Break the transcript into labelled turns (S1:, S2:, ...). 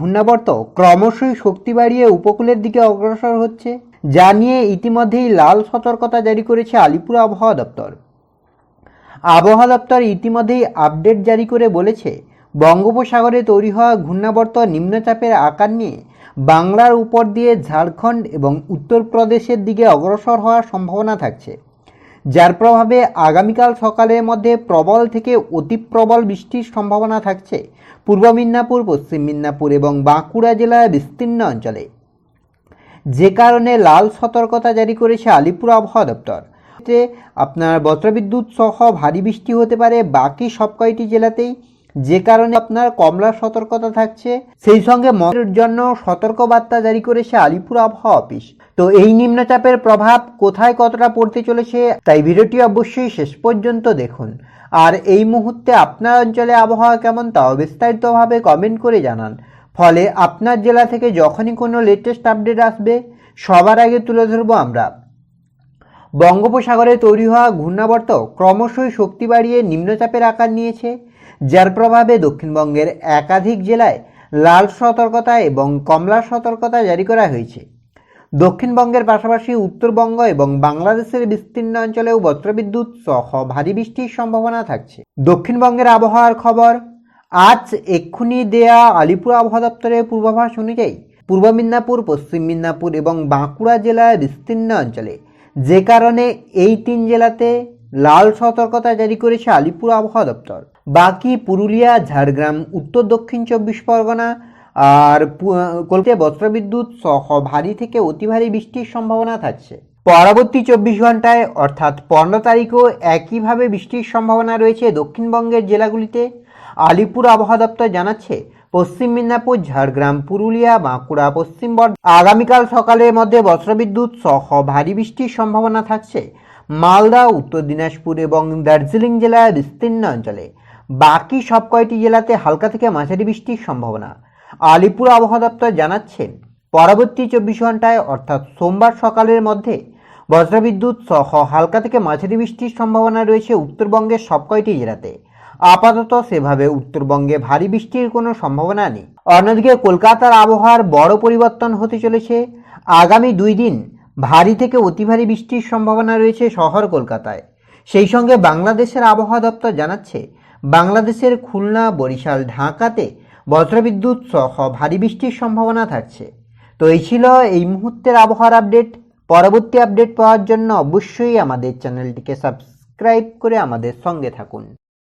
S1: ঘূর্ণাবর্ত ক্রমশই শক্তি বাড়িয়ে উপকূলের দিকে অগ্রসর হচ্ছে, যা নিয়ে ইতিমধ্যেই লাল সতর্কতা জারি করেছে আলিপুর আবহাওয়া দপ্তর। আবহাওয়া দপ্তর ইতিমধ্যেই আপডেট জারি করে বলেছে, বঙ্গোপসাগরে তৈরি হওয়া ঘূর্ণাবর্ত নিম্নচাপের আকার নিয়ে বাংলার উপর দিয়ে ঝাড়খণ্ড এবং উত্তরপ্রদেশের দিকে অগ্রসর হওয়ার সম্ভাবনা থাকছে। যার প্রভাবে আগামীকাল সকালের মধ্যে প্রবল থেকে অতি প্রবল বৃষ্টির সম্ভাবনা থাকছে। পূর্ব মিদনাপুর, পশ্চিম মিদনাপুর এবং বাঁকুড়া জেলার বিস্তীর্ণ অঞ্চলে। যে কারণে লাল সতর্কতা জারি করেছে আলিপুর আবহাওয়া দপ্তর। আপনার বজ্রবিদ্যুৎ সহ ভারী বৃষ্টি হতে পারে বাকি সব কয়টি জেলাতেই। যে কারণে আপনার কমলা সতর্কতা থাকছে, সেই সঙ্গে মনের জন্য সতর্কবার্তা জারি করেছে আলিপুর আবহাওয়া অফিস। তো এই নিম্নচাপের প্রভাব কোথায় কতটা পড়তে চলেছে, তাই ভিডিওটি অবশ্যই শেষ পর্যন্ত দেখুন। আর এই মুহূর্তে আপনার অঞ্চলে আবহাওয়া কেমন, তাও বিস্তারিতভাবে কমেন্ট করে জানান। ফলে আপনার জেলা থেকে যখনই কোনো লেটেস্ট আপডেট আসবে, সবার আগে তুলে ধরবো আমরা। বঙ্গোপসাগরে তৈরি হওয়া ঘূর্ণাবর্ত ক্রমশই শক্তি বাড়িয়ে নিম্নচাপের আকার নিয়েছে। যার প্রভাবে দক্ষিণবঙ্গের একাধিক জেলায় লাল সতর্কতা এবং কমলা সতর্কতা জারি করা হয়েছে। দক্ষিণবঙ্গের পাশাপাশি উত্তরবঙ্গ এবং বাংলাদেশের বিস্তীর্ণ অঞ্চলেও বজ্রবিদ্যুৎ সহ ভারী বৃষ্টির সম্ভাবনা থাকছে। দক্ষিণবঙ্গের আবহাওয়ার খবর, আজ এক্ষুনি দেয়া আলিপুর আবহাওয়া দপ্তরের পূর্বাভাস অনুযায়ী পূর্ব মিদনাপুর, পশ্চিম মিদনাপুর এবং বাঁকুড়া জেলার বিস্তীর্ণ অঞ্চলে যে কারণে এই তিন জেলাতে লাল সতর্কতা জারি করেছে আলিপুর আবহাওয়া দপ্তর। বাকি পুরুলিয়া, ঝাড়গ্রাম, উত্তর, দক্ষিণ চব্বিশ পরগনা আর কলকাতায় বজ্রবিদ্যুৎ সহ ভারী থেকে অতি ভারী বৃষ্টির সম্ভাবনা থাকছে। পরবর্তী চব্বিশ ঘন্টায় অর্থাৎ পনেরো তারিখও একইভাবে বৃষ্টির সম্ভাবনা রয়েছে দক্ষিণবঙ্গের জেলাগুলিতে। আলিপুর আবহাওয়া দপ্তর জানাচ্ছে, পশ্চিম মিদনাপুর, ঝাড়গ্রাম, পুরুলিয়া, বাঁকুড়া, পশ্চিম বর্ধমান, আগামীকাল সকালের মধ্যে বজ্রবিদ্যুৎ সহ ভারী বৃষ্টির সম্ভাবনা থাকছে। মালদা, উত্তর দিনাজপুর এবং দার্জিলিং জেলার বিস্তীর্ণ অঞ্চলে। বাকি সব কয়টি জেলাতে হালকা থেকে মাঝারি বৃষ্টির সম্ভাবনা। আলিপুর আবহাওয়া দপ্তর জানাচ্ছেন পরবর্তী চব্বিশ ঘন্টায় অর্থাৎ সোমবার সকালের মধ্যে, বজ্রবিদ্যুৎ সহ হালকা থেকে মাঝারি বৃষ্টির সম্ভাবনা রয়েছে উত্তরবঙ্গের সব কয়টি জেলাতে। আপাতত সেভাবে উত্তরবঙ্গে ভারী বৃষ্টির কোনো সম্ভাবনা নেই। অন্যদিকে কলকাতার আবহাওয়ার বড় পরিবর্তন হতে চলেছে। আগামী দুই দিন ভারী থেকে অতি ভারী বৃষ্টির সম্ভাবনা রয়েছে শহর কলকাতায়। সেই সঙ্গে বাংলাদেশের আবহাওয়া দপ্তর জানাচ্ছে, বাংলাদেশের খুলনা, বরিশাল, ঢাকাতে বজ্রবিদ্যুৎ সহ ভারী বৃষ্টির সম্ভাবনা থাকছে। তো এই ছিল এই মুহূর্তের আবহাওয়ার আপডেট। পরবর্তী আপডেট পাওয়ার জন্য অবশ্যই আমাদের চ্যানেলটিকে সাবস্ক্রাইব করে আমাদের সঙ্গে থাকুন।